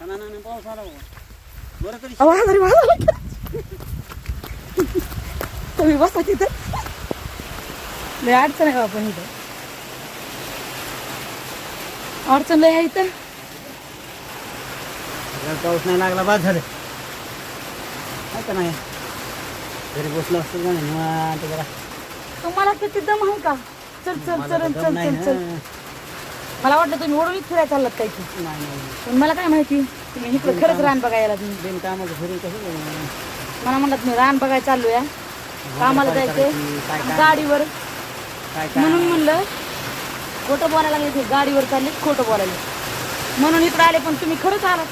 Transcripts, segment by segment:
पाऊस आला. बरं तरी आजारी तुम्ही बसा तिथं. लय अडचण आहे आपण इथं? अडचण लय आहे इथं. पाऊस नाही लागला बाद झालं. का नाही? घरी बसलो असतो का नाही जरा? तुम्हाला किती दम आहे का? चल चल चल चल चल चल. मला वाटलं तुम्ही ओढून फिरायला चाललात काय की? नाही नाही. पण मला काय माहिती? तुम्ही इकडे खरंच रान बघायला तुम्ही बिनकामाचं फिरून कसं? मला म्हणलं तुम्ही रान बघायला चाललो या. कामाला जायचंय. काय गाडीवर. काय काय म्हणून म्हणलं खोटं बोलायला लागले ते गाडीवर चालले खोटं बोलायला. म्हणून इकडे आले पण तुम्ही खरंच आलात.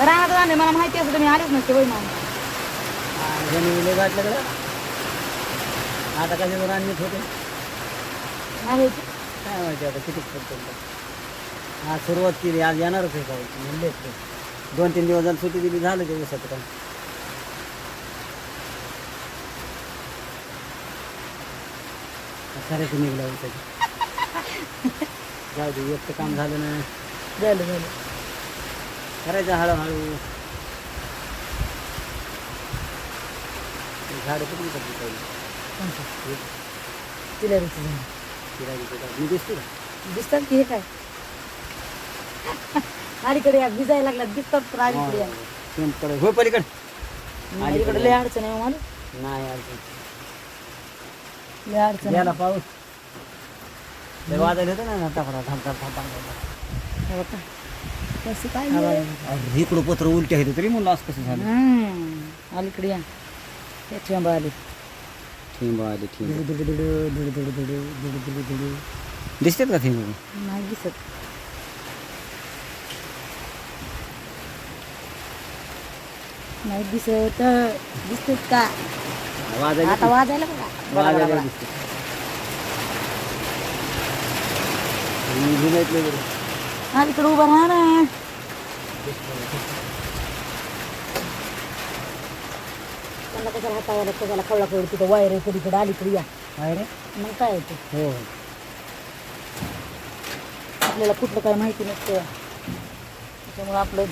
रानात राहणे मला माहिती असं तुम्ही आलेच नसते वय मामा? का आता कशाचं राननीत होते आहे. ते. काय माहिती आता किती पडतो आज सुरुवात केली आज येणारच आहे पाऊस म्हणले दोन तीन दिवस झालं सुट्टी दिली झालं ते दिवसाचं काम. खरंच निघलं ऊसाचं. जाऊ दे एक तर काम झालं ना. झालं झालं. करायचं हळूहळू. ते झाडं कुठून करते पाहिजे तिला मी दिसतो दिसतात की हे काय अलीकडे या भिजायला लागला दिसतात तर अलीकडे या पिंपळ हो पलीकडे अलीकडे लय अडचण आहे मला नाही अडचण लय अडचण पाऊस ते वाजायला ना टाकडा थांब थांब कसं काय इकडं पत्र उलटे आहे तरी म्हणलं असं कसं झालं अलीकडे या त्याच्या आली आले थेंब आले थेंब. दुडू दिसतात का थेंब? नाही दिसत. नाही दिसत. दिसत का? वाजायला आता वाजायला बघा. बघा, बघा, वाजायला बघा. दिसते मी जुन्यातले बरं. हा तिकडे उभा राहा ना. त्यांना कशाला हातावायला कशाला खवळा करू तिथं वायर आहे कधीकडे अलीकडे या काय रे मग काय येते हो हो आपल्याला कुठलं काय माहिती नसतं त्याच्यामुळे आपलं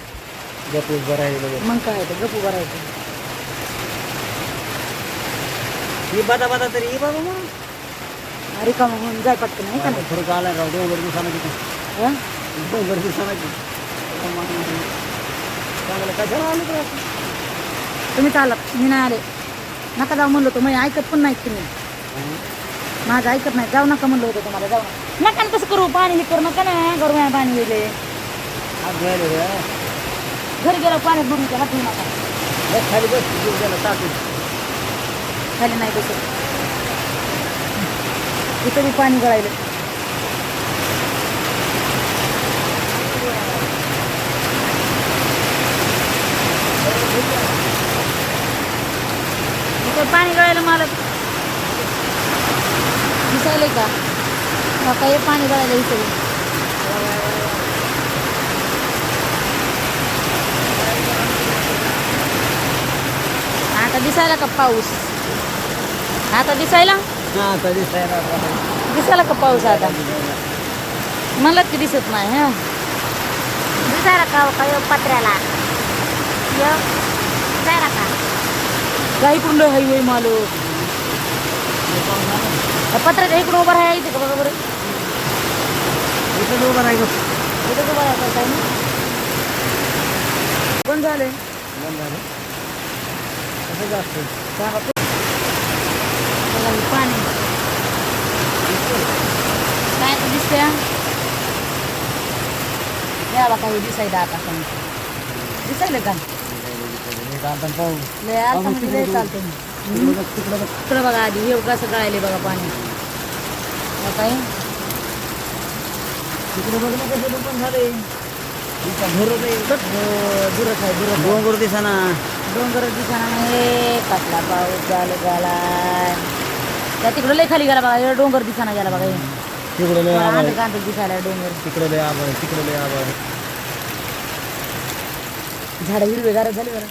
गपूस बरं आहे मग काय येतं गप्पू भरायचं ही बादा बादा तरी ही बाबा मग अरे का म्हणून जाय पटकन नाही का नाही खरं आलाय राव दोन दिवसाला किती हं? दोन दिवसाला किती चांगलं कशाला आलं तर तुम्ही चालत मी नाही आले नका जाऊ म्हणलं होतं मी ऐकत पण नाही तुम्ही. माझं ऐकत नाही. जाऊ नका म्हणलं होतं तुम्हाला जाऊ नका. नका ना तसं करू पाणी हे करू नका ना करू माझ्या पाणी रे. घरी गेलं पाण्यात बुडून हात धुवू नका. खाली बस खाली नाही बसत. इथं मी पाणी गळायलं गळायला मला दिसायलंय का? हा काय पाणी गळायला इथं आता दिसायला का पाऊस? आता दिसायला? हा तयार दिसायला का पाऊस आता? मला की दिसत नाही हा. दिसायला का काय पत्र्याला? दिसायला का? गाईकडून हायवे मालक. पत्राच्या इकडून उभा आहे इथे का बरोबर इथं उभा आहे उभा आहे काय बंद झाले बंद पाणी. काय दिसत्या? द्यावा काही दिसायला आता. पण दिसायला का? आता पाहू. लय म्हणजे लय चालतं तिकडं बघ, तिकडं बघ. इकडं बघा आधी हे कसं गळायले बघा पाणी. हो काय? तिकडं बघ ना कसं पण झाले. दुरत आहे दुरत डोंगर दिसाना. डोंगर दिसाना. हे कसला पाऊस झाला झालाय. त्या तिकडं लय खाली गेला बघा हे डोंगर दिसाना गेला बघा हे. तिकडं लय आभाळ दिसायला डोंगर. तिकडं लय आभाळ तिकडं लय आभाळ झाडं हिरवेगार झाली बरं एक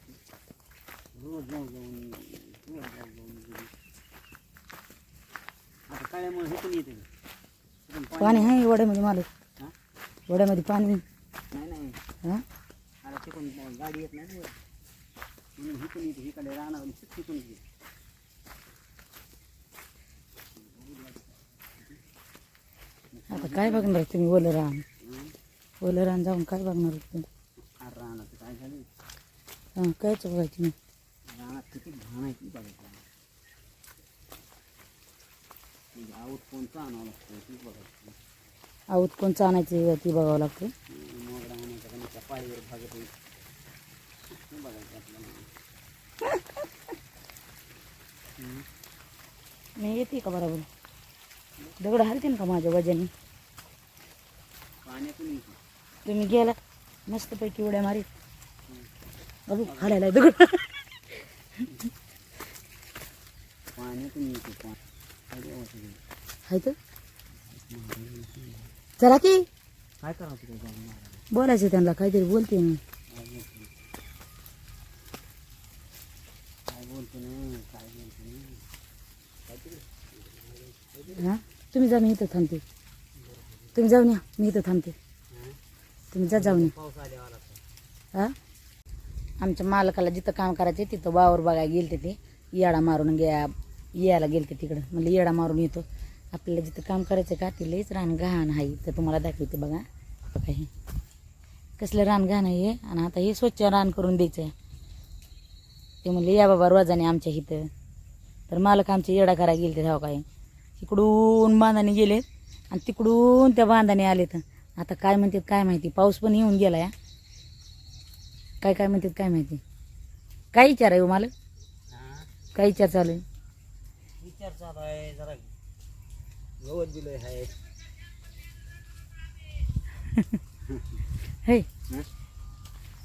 पाणी आहे वड्यामध्ये मालक. हा? वड्यामध्ये पाणी. नाही नाही. हा? आता तिकडून गाडी येत नाही ना वर. म्हणून हिकून येते हिकडे राहणार तिकून येते आता काय बघणार तुम्ही ओलं रान ओलं रान जाऊन काय बघणार तुम्ही? काय बघायचं नाही रानात किती घाण आहे ती बघायची म्हणजे आवत कोणता आणावं लागतं तीच बघायची आऊत कोणचं आणायचं ती बघावं लागतं. मोगरा आणायचा का नाही त्या पाळीवर भागत आहे. ते बघायचं आपल्याला. मी येते का बरोबर? दगड हलते का माझ्या वजाने? पाण्यातून तुम्ही गेला मस्तपैकी उड्या मारीत. अबू खालायला दगड. पाण्यातून येते पाणी. हे? तर. चला की. काय करावं जाऊन बोलायचं त्यांना काहीतरी बोलते मी. हां? तुम्ही जा मी इथं थांबते. तुम्ही जाऊन या मी इथं थांबते. तुम्ही जा जाऊन या. हा? आमच्या मालकाला जिथं काम करायचे तिथं वावर बघायला गेलते ते. येडा मारून घ्या यायला गेलते तिकडं. म्हणलं येडा मारून येतो. आपल्याला जिथं काम करायचं का ते लईच रान घाण आहे. तर तुम्हाला दाखवते बघा. बघा हे. कसलं रान घाण आहे हे. आणि आता हे स्वच्छ रान करून द्यायचं आहे ते म्हणले या बाबा रोजाने आमच्या इथं. तर मालक आमचे येडा करायला गेलते तेव्हा काय इकडून बांधाने गेलेत आणि तिकडून त्या बांधाने आलेत. आता काय म्हणतात काय माहिती? पाऊस पण येऊन गेला या. काय काय म्हणतात काय माहिती? काय विचार आहे हो मला हा. काय विचार चालू आहे? विचार चालू आहे जरा. गवत दिलंय आहे हे. हं?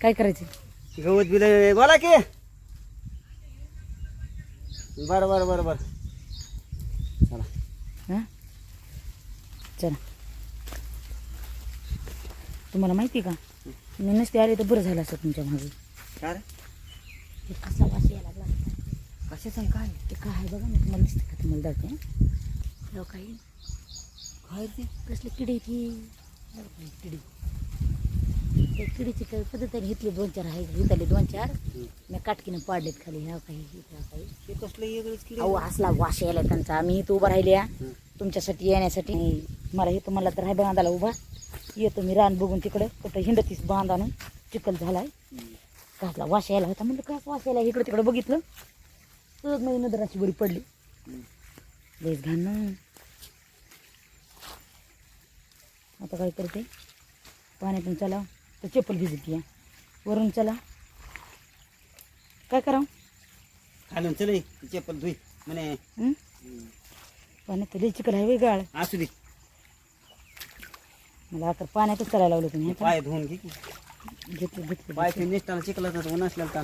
काय करायचं? गवत बिल बोला की. बरं बरं बरं बरं. चला. हां? चला. तुम्हाला माहिती आहे का? मी नसते आले तर बरं झालं असतं तुमच्या मागे. काय रे? हे कसा वास कशाचं काय? ते काय आहे बघा मी तुम्हाला दिसते का? तुम्हाला दाखते हो. काही काय ते कसली किडी ती? किडी. त्या किडीची काही पद्धत घेतली दोन चार आहे. घेतले दोन चार. मी काटकीनं पाडलेत खाली. ह्या काही ह्या काही. कसलं अहो असला वास यायला त्यांचा. मी इथं उभा राहिले हं. तुमच्यासाठी येण्यासाठी. मला इथं मला तर आहे बांधायला उभा. येतो मी रान बघून तिकडं. कुठं हिंडतीस बांधानं? चिखल झालाय. कसला वास यायला होता म्हणलं? काय वास यायला इकडं तिकडं बघितलं? सहज माझी नजराची बरी पडली. लयच घाण ना. आता काय करते? पाण्यातून चला तर चप्पल भिजत या वरून चला. काय करावं? खालून चल चप्पल धुई. म्हणे हं? पाण्यात लई चिकल आहे गाळ. असू दे. मला आता पाण्यातच चालायला लावलं तुम्ही पाय धुवून घे की. घेतलं घेतलं पाय ते निष्ठाला चिकला तर ऊन असल्याला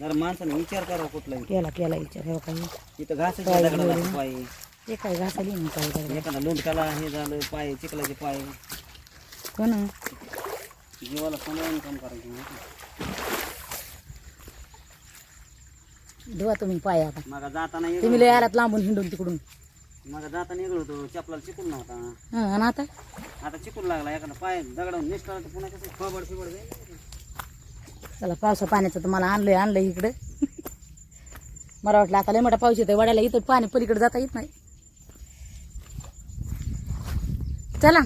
जरा माणसाने विचार करावा कुठलाही. केला केला विचार. हो काही इथं घास पाय दगडाला धुवून. पाय. ते काय घासाली ना काय काय एखादा लोंडकाला हे झालं पाय चिखलाचे पाय. हो ना जीवाला सांभाळून काम करायचं माहिती धुवा तुम्ही पाय आता. मग जाताना तुम्ही येगळं लय आलात लांबून हिंडून तिकडून. मग जाताना वेगळं होतो. चपलाला चिकून नव्हता. हं आणि आता? आता चिकून लागला. एखादा पाय दगडावून निष्ठाला तर पुन्हा कसं फबड फिबड जाईल. चला पावसा पाण्याचं तुम्हाला आणलंय आणलंय इकडं. मला वाटलं आता लय मोठा पाऊस येतोय वड्याला इथं पाणी पलीकडे जाता येत नाही. चला.